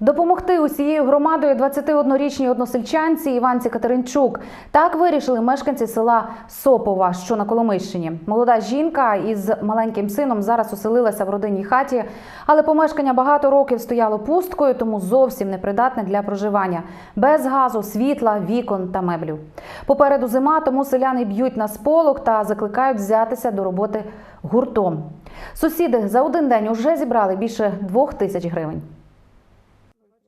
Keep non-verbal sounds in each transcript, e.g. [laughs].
Допомогти усією громадою 21-річній односельчанці Іванці Катеринчук. Так вирішили мешканці села Сопова, що на Коломийщині. Молода жінка із маленьким сином зараз оселилася в родинній хаті, але помешкання багато років стояло пусткою, тому зовсім непридатне для проживання. Без газу, світла, вікон та меблів. Попереду зима, тому селяни б'ють на сполох та закликають взятися до роботи гуртом. Сусіди за один день уже зібрали більше двох тисяч гривень.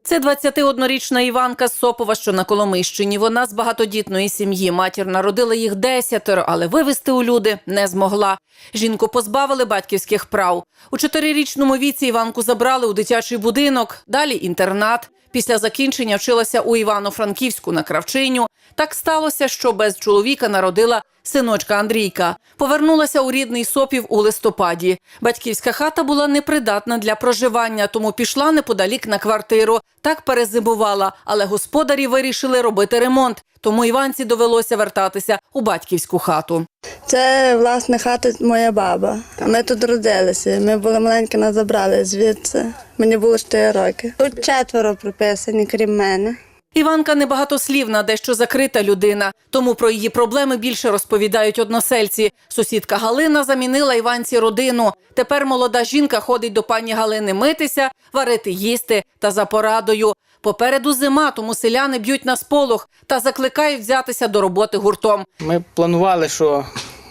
Це 21-річна Іванка Сопова, що на Коломийщині. Вона з багатодітної сім'ї. Матір народила їх десятеро, але вивезти у люди не змогла. Жінку позбавили батьківських прав. У чотирирічному віці Іванку забрали у дитячий будинок, далі інтернат. Після закінчення вчилася у Івано-Франківську на кравчиню. Так сталося, що без чоловіка народила синочка Андрійка. Повернулася у рідний Сопів у листопаді. Батьківська хата була непридатна для проживання, тому пішла неподалік на квартиру. Так перезимувала, але господарі вирішили робити ремонт. Тому Іванці довелося вертатися у батьківську хату. Це власне хата моя баба. Ми тут родилися. Ми були маленькі, нас забрали звідси. Мені було 4 роки. Тут четверо прописані, крім мене. Іванка небагатослівна, дещо закрита людина, тому про її проблеми більше розповідають односельці. Сусідка Галина замінила Іванці родину. Тепер молода жінка ходить до пані Галини митися, варити їсти та за порадою. Попереду зима, тому селяни б'ють на сполох та закликають взятися до роботи гуртом. Ми планували, що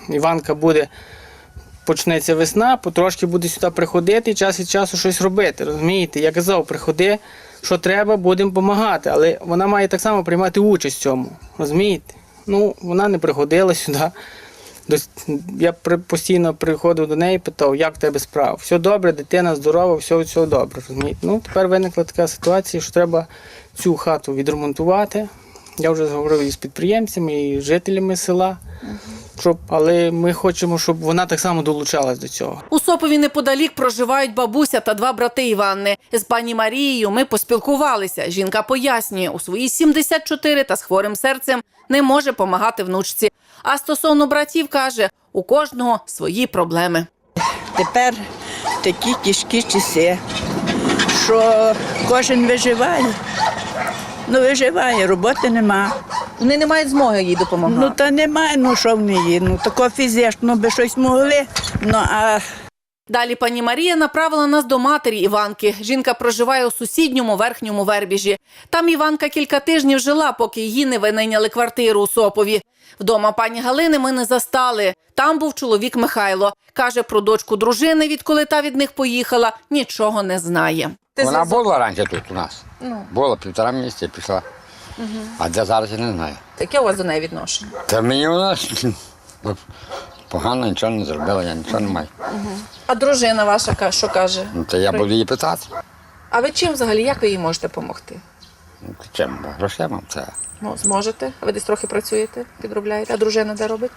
Іванка буде, почнеться весна, потрошки буде сюди приходити час від часу щось робити. Розумієте? Я казав, приходи, що треба, будемо допомагати. Але вона має так само приймати участь в цьому. Розумієте? Ну, вона не приходила сюди. Я постійно приходив до неї, питав, як в тебе справа. Все добре, дитина здорова, все, все добре. Розумієте? Ну, тепер виникла така ситуація, що треба цю хату відремонтувати. Я вже говорив із підприємцями, і з жителями села. Щоб, але ми хочемо, щоб вона так само долучалась до цього. У Сопові неподалік проживають бабуся та два брати Іванни. З пані Марією ми поспілкувалися. Жінка пояснює, у свої 74 та з хворим серцем не може помагати внучці. А стосовно братів каже, у кожного свої проблеми. Тепер такі тяжкі часи, що кожен виживає. Ну, виживає, роботи нема. Вони не мають змоги їй допомагати. Ну, та немає, ну що в неї. Ну, тако фізично би щось могли. Ну, а Далі пані Марія направила нас до матері Іванки. Жінка проживає у сусідньому верхньому вербіжі. Там Іванка кілька тижнів жила, поки її не винайняли квартиру у Сопові. Вдома пані Галини ми не застали. Там був чоловік Михайло. Каже про дочку дружини, відколи та від них поїхала, нічого не знає. Вона була раніше тут у нас. Ну. Була півтора місяця пішла. А де зараз я не знаю. Яке у вас до неї відношення? Та мені вона [laughs] погано нічого не зробила, я нічого не маю. А дружина ваша ка- що каже? Ну, то я буду її питати. А ви чим взагалі як ви їй можете допомогти? Ну, то Чим? Грошима це. Ну, зможете? А ви десь трохи працюєте, підробляєте. А дружина де робить?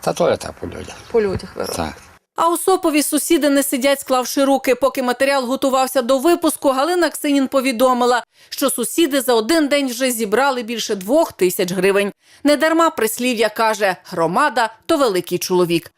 Та то я так по людях. По людях ви робите. Так. А у Сопові сусіди не сидять, склавши руки. Поки матеріал готувався до випуску, Галина Ксенін повідомила, що сусіди за один день вже зібрали більше двох тисяч гривень. Недарма прислів'я каже: громада то великий чоловік.